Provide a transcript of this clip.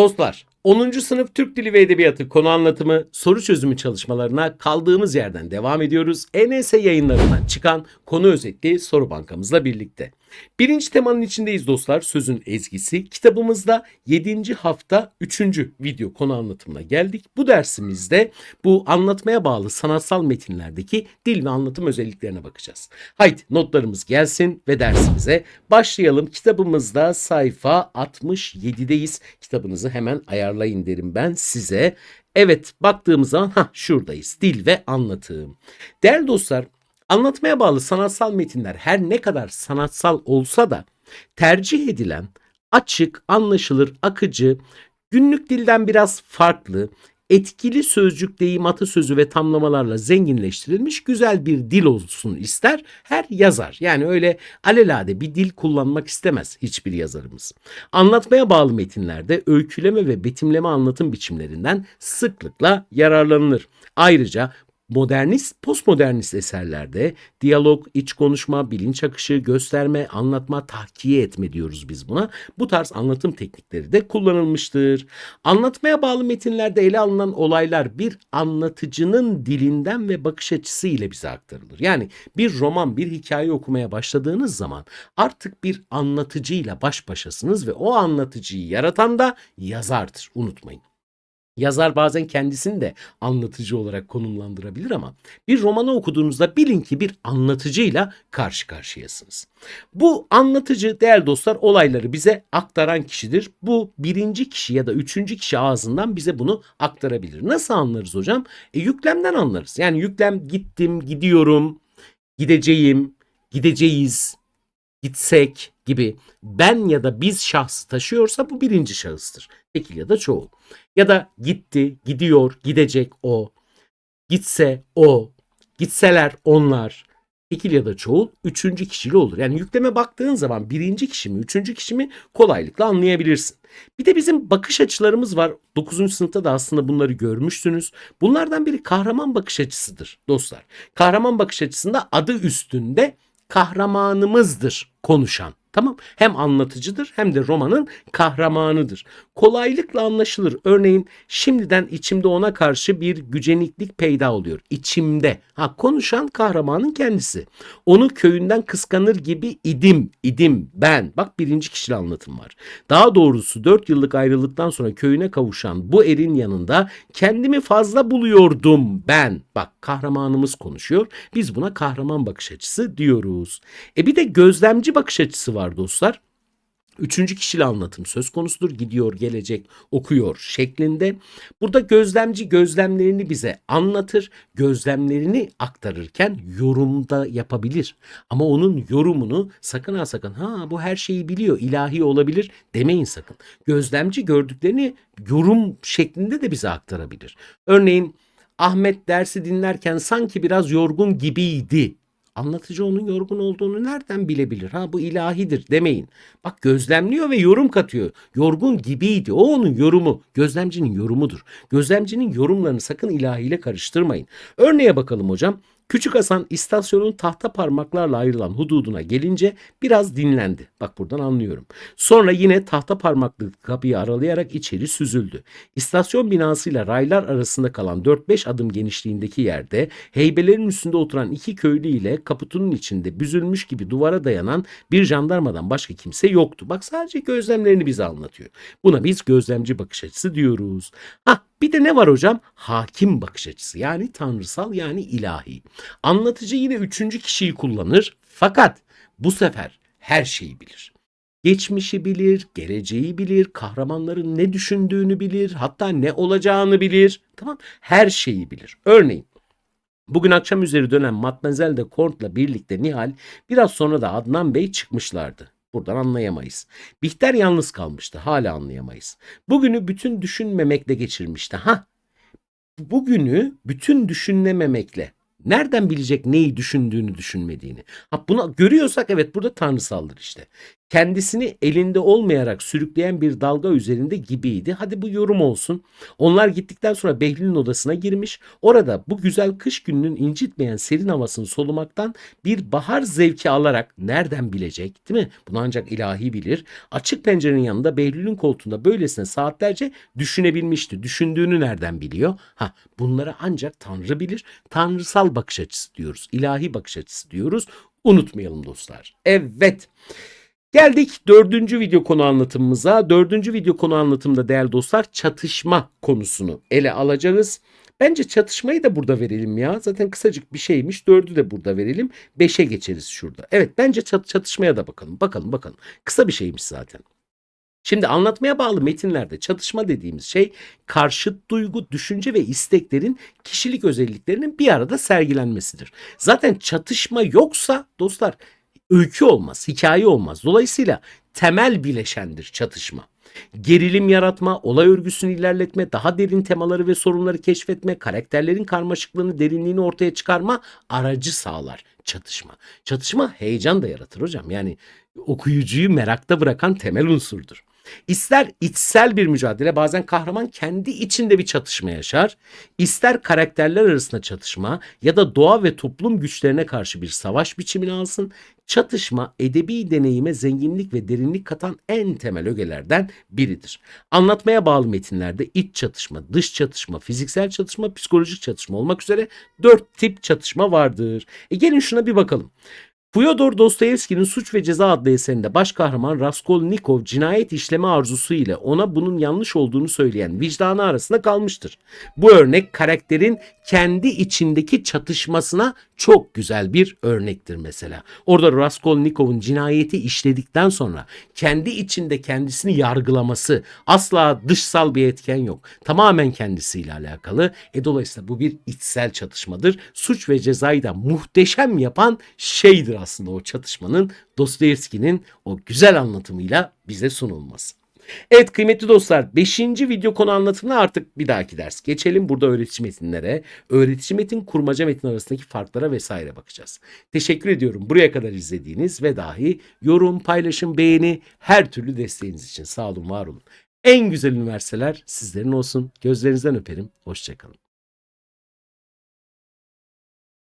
Dostlar, 10. sınıf Türk Dili ve Edebiyatı konu anlatımı, soru çözümü çalışmalarına kaldığımız yerden devam ediyoruz. ENS yayınlarından çıkan konu özetli soru bankamızla birlikte. Birinci temanın içindeyiz dostlar. Sözün ezgisi. Kitabımızda 7. hafta 3. video konu anlatımına geldik. Bu dersimizde bu anlatmaya bağlı sanatsal metinlerdeki dil ve anlatım özelliklerine bakacağız. Haydi notlarımız gelsin ve dersimize başlayalım. Kitabımızda sayfa 67'deyiz. Kitabınızı hemen ayarlayın derim ben size. Evet baktığımız zaman ha şuradayız. Dil ve anlatım. Değerli dostlar Anlatmaya bağlı sanatsal metinler her ne kadar sanatsal olsa da tercih edilen açık, anlaşılır, akıcı, günlük dilden biraz farklı, etkili sözcük, deyim, atasözü ve tamlamalarla zenginleştirilmiş güzel bir dil olsun ister her yazar. Yani öyle alelade bir dil kullanmak istemez hiçbir yazarımız. Anlatmaya bağlı metinlerde öyküleme ve betimleme anlatım biçimlerinden sıklıkla yararlanılır. Ayrıca modernist, postmodernist eserlerde diyalog, iç konuşma, bilinç akışı, gösterme, anlatma, tahkiye etme diyoruz biz buna. Bu tarz anlatım teknikleri de kullanılmıştır. Anlatmaya bağlı metinlerde ele alınan olaylar bir anlatıcının dilinden ve bakış açısı ile bize aktarılır. Yani bir roman, bir hikaye okumaya başladığınız zaman artık bir anlatıcıyla baş başasınız ve o anlatıcıyı yaratan da yazardır. Unutmayın. Yazar bazen kendisini de anlatıcı olarak konumlandırabilir ama bir romanı okuduğunuzda bilin ki bir anlatıcıyla karşı karşıyasınız. Bu anlatıcı değerli dostlar olayları bize aktaran kişidir. Bu birinci kişi ya da üçüncü kişi ağzından bize bunu aktarabilir. Nasıl anlarız hocam? E, yüklemden anlarız. Yani yüklem gittim, gidiyorum, gideceğim, gideceğiz, gitsek gibi ben ya da biz şahsı taşıyorsa bu birinci şahıstır. Tekil ya da çoğul. Ya da gitti, gidiyor, gidecek o. Gitse o. Gitseler onlar. Tekil ya da çoğul üçüncü kişili olur. Yani yükleme baktığın zaman birinci kişi mi, üçüncü kişi mi kolaylıkla anlayabilirsin. Bir de bizim bakış açılarımız var. 9. sınıfta da aslında bunları görmüşsünüz. Bunlardan biri kahraman bakış açısıdır dostlar. Kahraman bakış açısında adı üstünde kahramanımızdır konuşan. Tamam. Hem anlatıcıdır hem de romanın kahramanıdır. Kolaylıkla anlaşılır. Örneğin şimdiden içimde ona karşı bir güceniklik peyda oluyor. İçimde. Ha konuşan kahramanın kendisi. Onu köyünden kıskanır gibi idim, idim, ben. Bak birinci kişili anlatım var. Daha doğrusu dört yıllık ayrılıktan sonra köyüne kavuşan bu erin yanında kendimi fazla buluyordum ben. Bak kahramanımız konuşuyor. Biz buna kahraman bakış açısı diyoruz. E bir de gözlemci bakış açısı var dostlar. Üçüncü kişili anlatım söz konusudur. Gidiyor, gelecek, okuyor şeklinde. Burada gözlemci gözlemlerini bize anlatır. Gözlemlerini aktarırken yorumda yapabilir. Ama onun yorumunu sakın ha sakın ha bu her şeyi biliyor, ilahi olabilir demeyin sakın. Gözlemci gördüklerini yorum şeklinde de bize aktarabilir. Örneğin Ahmet dersi dinlerken sanki biraz yorgun gibiydi Anlatıcı onun yorgun olduğunu nereden bilebilir? Ha bu ilahidir demeyin. Bak gözlemliyor ve yorum katıyor. Yorgun gibiydi. O onun yorumu. Gözlemcinin yorumudur. Gözlemcinin yorumlarını sakın ilahiyle karıştırmayın. Örneğe bakalım hocam. Küçük Hasan istasyonun tahta parmaklarla ayrılan hududuna gelince biraz dinlendi. Bak buradan anlıyorum. Sonra yine tahta parmaklı kapıyı aralayarak içeri süzüldü. İstasyon binasıyla raylar arasında kalan 4-5 adım genişliğindeki yerde heybelerin üstünde oturan iki köylü ile kaputunun içinde büzülmüş gibi duvara dayanan bir jandarmadan başka kimse yoktu. Bak sadece gözlemlerini bize anlatıyor. Buna biz gözlemci bakış açısı diyoruz. Ha bir de ne var hocam? Hakim bakış açısı yani tanrısal yani ilahi. Anlatıcı yine üçüncü kişiyi kullanır fakat bu sefer her şeyi bilir. Geçmişi bilir, geleceği bilir, kahramanların ne düşündüğünü bilir, hatta ne olacağını bilir. Tamam? Her şeyi bilir. Örneğin Bugün akşam üzeri dönen Matmazel de Kort'la birlikte Nihal biraz sonra da Adnan Bey çıkmışlardı. Buradan anlayamayız. Bihter yalnız kalmıştı. Hala anlayamayız. Bugünü bütün düşünmemekle geçirmişti. Ha? Bugünü bütün düşünememekle. Nereden bilecek neyi düşündüğünü düşünmediğini? Ha buna görüyorsak evet burada tanrısaldır işte. Kendisini elinde olmayarak sürükleyen bir dalga üzerinde gibiydi. Hadi bu yorum olsun. Onlar gittikten sonra Behlül'ün odasına girmiş. Orada bu güzel kış gününün incitmeyen serin havasını solumaktan bir bahar zevki alarak nereden bilecek değil mi? Bunu ancak ilahi bilir. Açık pencerenin yanında Behlül'ün koltuğunda böylesine saatlerce düşünebilmişti. Düşündüğünü nereden biliyor? Ha, bunları ancak Tanrı bilir. Tanrısal bakış açısı diyoruz. ilahi bakış açısı diyoruz. Unutmayalım dostlar. Evet. Geldik dördüncü video konu anlatımımıza. Dördüncü video konu anlatımında değerli dostlar çatışma konusunu ele alacağız. Bence çatışmayı da burada verelim ya. Zaten kısacık bir şeymiş. Dördü de burada verelim. Beşe geçeriz şurada. Evet bence çat- çatışmaya da bakalım. Bakalım bakalım. Kısa bir şeymiş zaten. Şimdi anlatmaya bağlı metinlerde çatışma dediğimiz şey karşıt duygu, düşünce ve isteklerin kişilik özelliklerinin bir arada sergilenmesidir. Zaten çatışma yoksa dostlar öykü olmaz, hikaye olmaz. Dolayısıyla temel bileşendir çatışma. Gerilim yaratma, olay örgüsünü ilerletme, daha derin temaları ve sorunları keşfetme, karakterlerin karmaşıklığını, derinliğini ortaya çıkarma aracı sağlar çatışma. Çatışma heyecan da yaratır hocam. Yani okuyucuyu merakta bırakan temel unsurdur. İster içsel bir mücadele bazen kahraman kendi içinde bir çatışma yaşar. İster karakterler arasında çatışma ya da doğa ve toplum güçlerine karşı bir savaş biçimini alsın. Çatışma edebi deneyime zenginlik ve derinlik katan en temel ögelerden biridir. Anlatmaya bağlı metinlerde iç çatışma, dış çatışma, fiziksel çatışma, psikolojik çatışma olmak üzere dört tip çatışma vardır. E gelin şuna bir bakalım. Fyodor Dostoyevski'nin Suç ve Ceza adlı eserinde baş kahraman Raskolnikov cinayet işleme arzusu ile ona bunun yanlış olduğunu söyleyen vicdanı arasında kalmıştır. Bu örnek karakterin kendi içindeki çatışmasına çok güzel bir örnektir mesela. Orada Raskolnikov'un cinayeti işledikten sonra kendi içinde kendisini yargılaması asla dışsal bir etken yok. Tamamen kendisiyle alakalı. E dolayısıyla bu bir içsel çatışmadır. Suç ve cezayı da muhteşem yapan şeydir aslında o çatışmanın Dostoyevski'nin o güzel anlatımıyla bize sunulması. Evet kıymetli dostlar 5. video konu anlatımına artık bir dahaki ders geçelim. Burada öğretici metinlere, öğretici metin kurmaca metin arasındaki farklara vesaire bakacağız. Teşekkür ediyorum buraya kadar izlediğiniz ve dahi yorum, paylaşım, beğeni her türlü desteğiniz için sağ olun, var olun. En güzel üniversiteler sizlerin olsun. Gözlerinizden öperim. Hoşçakalın.